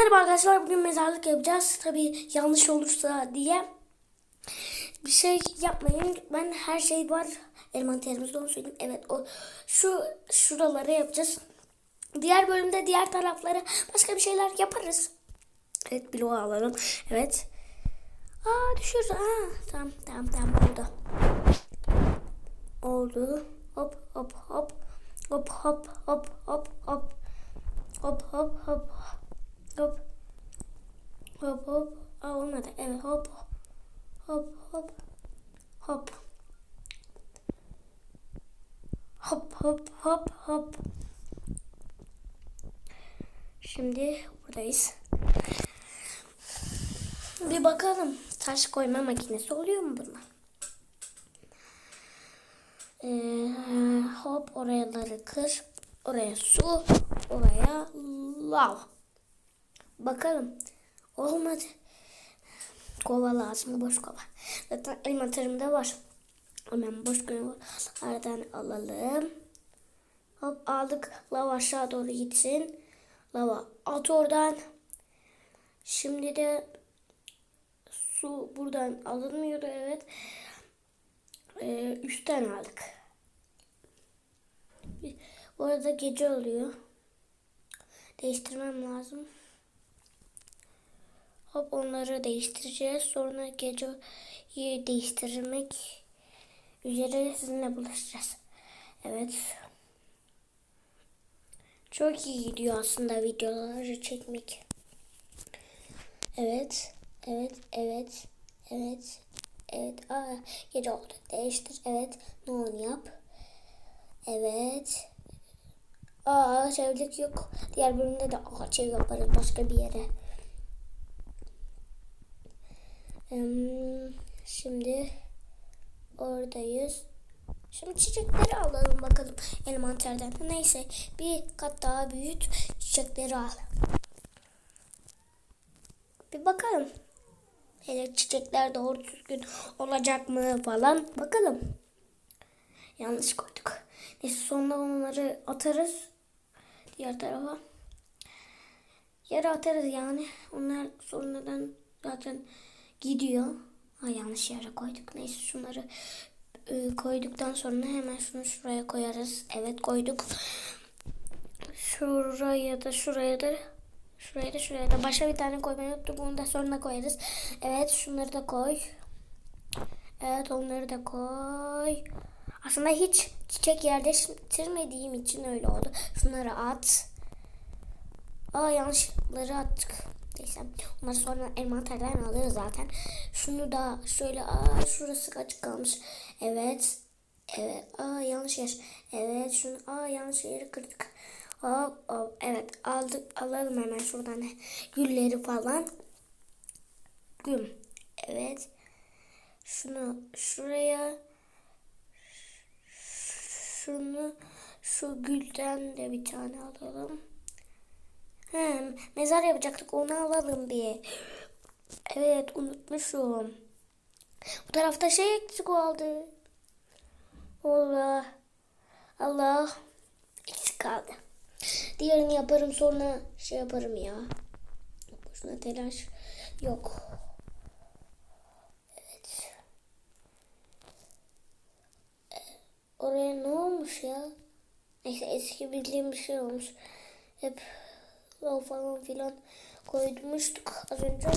Merhaba arkadaşlar bugün mezarlık yapacağız. Tabii yanlış olursa diye bir şey yapmayın. Ben her şey var. Envanterimizde onu söyleyeyim. Evet o şu şuraları yapacağız. Diğer bölümde diğer tarafları başka bir şeyler yaparız. Evet bloğu alalım. Evet. Aa düşürdü. Aa, tamam tamam tamam oldu. Oldu. Hop hop. Hop hop hop hop hop. Hop hop hop. Hop. Hop hop. Aa olmadı. Evet hop. Hop hop. Hop. Hop hop hop hop. Şimdi buradayız. Bir bakalım. Taş koyma makinesi oluyor mu bunda? Ee, hop oraları kır. Oraya su. Oraya lav. Bakalım. Olmadı. Kova lazım. Boş kova. Zaten envanterimde var. Hemen boş kovalardan alalım. Hop aldık. Lava aşağı doğru gitsin. Lava at oradan. Şimdi de su buradan alınmıyordu evet. Ee, üstten aldık. Orada gece oluyor. Değiştirmem lazım. Hop onları değiştireceğiz. Sonra geceyi değiştirmek üzere sizinle buluşacağız. Evet. Çok iyi gidiyor aslında videoları çekmek. Evet. Evet. Evet. Evet. Evet. Aa, gece oldu. Değiştir. Evet. Ne onu yap. Evet. Aa evlilik yok. Diğer bölümde de ağaç ev yaparız başka bir yere. Şimdi oradayız. Şimdi çiçekleri alalım bakalım envanterden. Neyse bir kat daha büyüt çiçekleri al. Bir bakalım. Hele çiçekler doğru düzgün olacak mı falan bakalım. Yanlış koyduk. Neyse sonra onları atarız. Diğer tarafa. Yere atarız yani. Onlar sonradan zaten gidiyor. Ha yanlış yere koyduk. Neyse şunları e, koyduktan sonra hemen şunu şuraya koyarız. Evet koyduk. Şuraya da şuraya da şuraya da şuraya da başka bir tane koymayı unuttuk. Bunu da sonra koyarız. Evet şunları da koy. Evet onları da koy. Aslında hiç çiçek yerleştirmediğim için öyle oldu. Şunları at. Aa yanlışları attık. Neyse. Onları sonra envanterden alırız zaten. Şunu da şöyle aa şurası açık kalmış. Evet. Evet. Aa yanlış yer. Evet. Şunu aa yanlış yeri kırdık. Hop hop. Evet aldık. Alalım hemen şuradan gülleri falan. Güm. Evet. Şunu şuraya şunu şu gülden de bir tane alalım. He, mezar yapacaktık onu alalım bir. Evet unutmuşum. Bu tarafta şey eksik oldu. Allah. Allah. Eksik kaldı. Diğerini yaparım sonra şey yaparım ya. Boşuna telaş yok. Evet. Oraya ne olmuş ya? Neyse eski bildiğim bir şey olmuş. Hep lav falan filan koymuştuk az önce.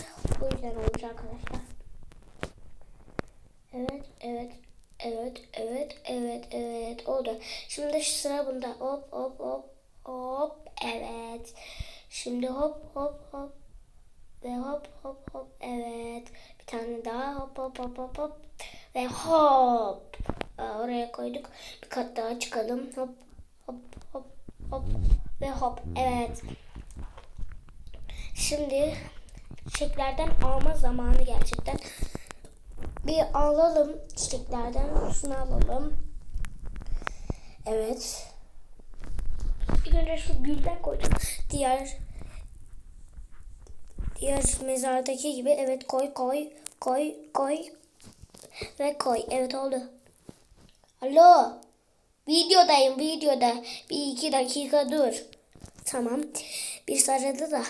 O yüzden olmuş arkadaşlar. Evet, evet, evet, evet, evet, evet. Oldu. Şimdi sıra bunda. Hop, hop, hop, hop. Evet. Şimdi hop, hop, hop. Ve hop, hop, hop. Evet. Bir tane daha hop, hop, hop, hop, hop. Ve hop. Oraya koyduk. Bir kat daha çıkalım. Hop, hop, hop, hop. Ve hop. Evet. Şimdi çiçeklerden alma zamanı gerçekten. Bir alalım çiçeklerden. Şunu alalım. Evet. İlk önce şu gülden koydum. Diğer diğer mezardaki gibi evet koy koy koy koy ve koy. Evet oldu. Alo. Videodayım videoda. Bir iki dakika dur. Tamam. Bir sarıdı da.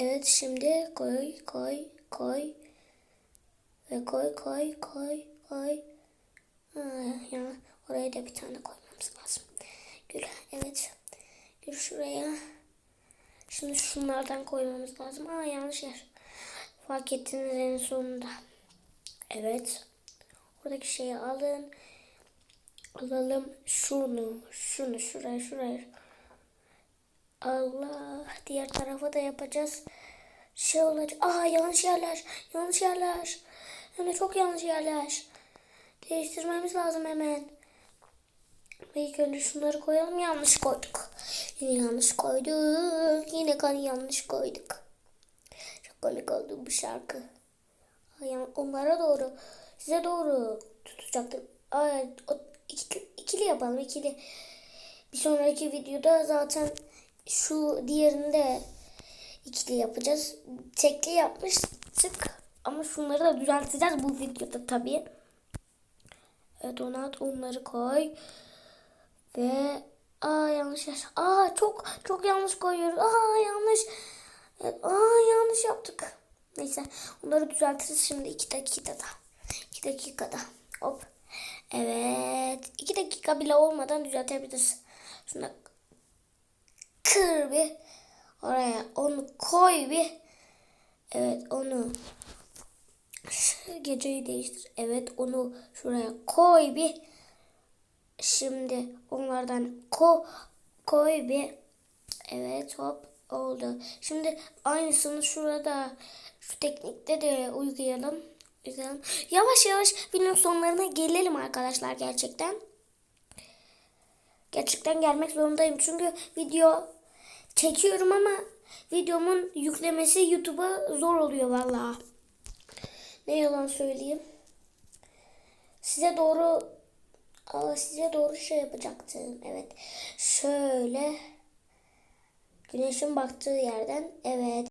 Evet şimdi koy koy koy. Ve koy koy koy koy. Ha, ya oraya da bir tane koymamız lazım. Gül evet. Gül şuraya. Şimdi şunlardan koymamız lazım. Aa yanlış yer. Fark ettiniz en sonunda. Evet. Oradaki şeyi alın. Alalım şunu, şunu, şuraya, şuraya. Allah. Diğer tarafa da yapacağız. Şey olacak. Aa yanlış yerler. Yanlış yerler. Hem de çok yanlış yerler. Değiştirmemiz lazım hemen. İlk önce şunları koyalım. Yanlış koyduk. Yine yanlış koyduk. Yine kan yanlış koyduk. Çok komik oldu bu şarkı. Onlara doğru. Size doğru tutacaktım. Ay, ikili, ikili yapalım ikili. Bir sonraki videoda zaten şu diğerini de ikili yapacağız. Tekli yapmıştık. Ama şunları da düzelteceğiz bu videoda tabii. Evet ona at onları koy. Ve aa yanlış. Aa çok çok yanlış koyuyoruz. Aa yanlış. Aa yanlış yaptık. Neyse onları düzeltiriz şimdi iki dakikada. İki dakikada. Hop. Evet. iki dakika bile olmadan düzeltebiliriz. Şuna kır bir. Oraya onu koy bir. Evet onu geceyi değiştir. Evet onu şuraya koy bir. Şimdi onlardan ko koy bir. Evet hop oldu. Şimdi aynısını şurada şu teknikte de uygulayalım. Uygulayalım. Yavaş yavaş videonun sonlarına gelelim arkadaşlar gerçekten. Gerçekten gelmek zorundayım. Çünkü video çekiyorum ama videomun yüklemesi YouTube'a zor oluyor vallahi. Ne yalan söyleyeyim. Size doğru size doğru şey yapacaktım. Evet. Şöyle güneşin baktığı yerden evet